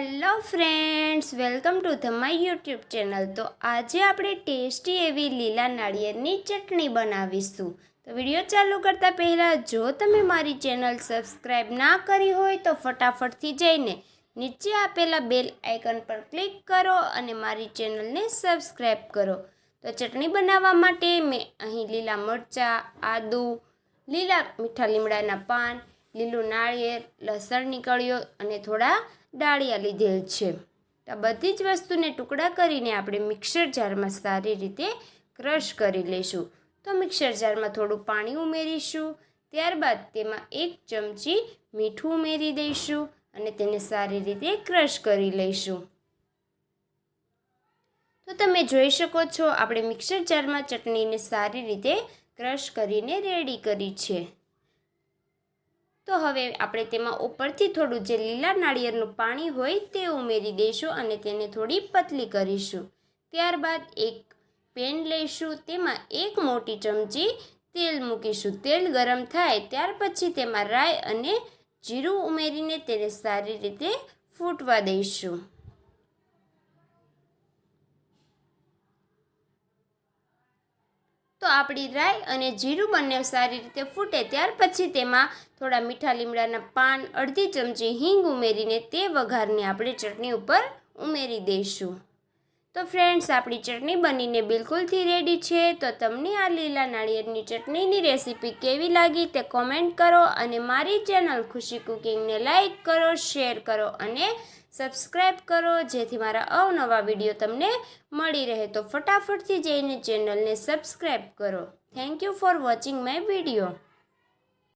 Hello friends, welcome to the my YouTube channel. તો આજે આપણે ટેસ્ટી એવી લીલા નાળિયેરની ચટણી બનાવીશું. તો વીડિયો ચાલુ કરતાં પહેલાં, જો તમે મારી ચેનલ સબસ્ક્રાઈબ ના કરી હોય, તો ફટાફટથી જઈને નીચે આપેલા બેલ આઇકન પર ક્લિક કરો અને મારી ચેનલને સબસ્ક્રાઈબ કરો. તો ચટણી બનાવવા માટે મેં અહીં લીલા મરચાં, આદું, લીલા મીઠા લીમડાના પાન લીલું નાળિયેર, લસણ નીકળ્યો અને થોડા ડાળિયા લીધેલ છે. આ બધી જ વસ્તુને ટુકડા કરીને આપણે મિક્સર જારમાં સારી રીતે ક્રશ કરી લઈશું. તો મિક્સર જારમાં થોડું પાણી ઉમેરીશું. ત્યારબાદ તેમાં એક ચમચી મીઠું ઉમેરી દઈશું અને તેને સારી રીતે ક્રશ કરી લઈશું. તો તમે જોઈ શકો છો, આપણે મિક્સર જારમાં ચટણીને સારી રીતે ક્રશ કરીને રેડી કરી છે. તો હવે આપણે તેમાં ઉપરથી થોડું જે લીલા નાળિયેરનું પાણી હોય તે ઉમેરી દઈશું અને તેને થોડી પતલી કરીશું. ત્યારબાદ એક પેન લઈશું, તેમાં એક મોટી ચમચી તેલ મૂકીશું. તેલ ગરમ થાય ત્યાર પછી તેમાં રાઈ અને જીરું ઉમેરીને તેને સારી રીતે ફૂટવા દઈશું. તો આપણી રાઈ અને જીરું બંને સારી રીતે ફૂટે ત્યાર પછી તેમાં થોડા મીઠા લીમડાના પાન, અડધી ચમચી હિંગ ઉમેરીને તે વઘારને આપણે ચટણી ઉપર ઉમેરી દઈશું. તો ફ્રેન્ડ્સ, આપણી ચટણી બનીને બિલકુલથી રેડી છે. તો તમને આ લીલા નાળિયેરની ચટણીની રેસીપી કેવી લાગી તે કોમેન્ટ કરો અને મારી ચેનલ ખુશી કુકિંગને લાઈક કરો શેર કરો અને સબસ્ક્રાઈબ કરો. જેથી મારા અવનવા વીડિયો તમને મળી રહે. તો ફટાફટથી જઈને ચેનલને સબસ્ક્રાઈબ કરો. Thank you for watching my video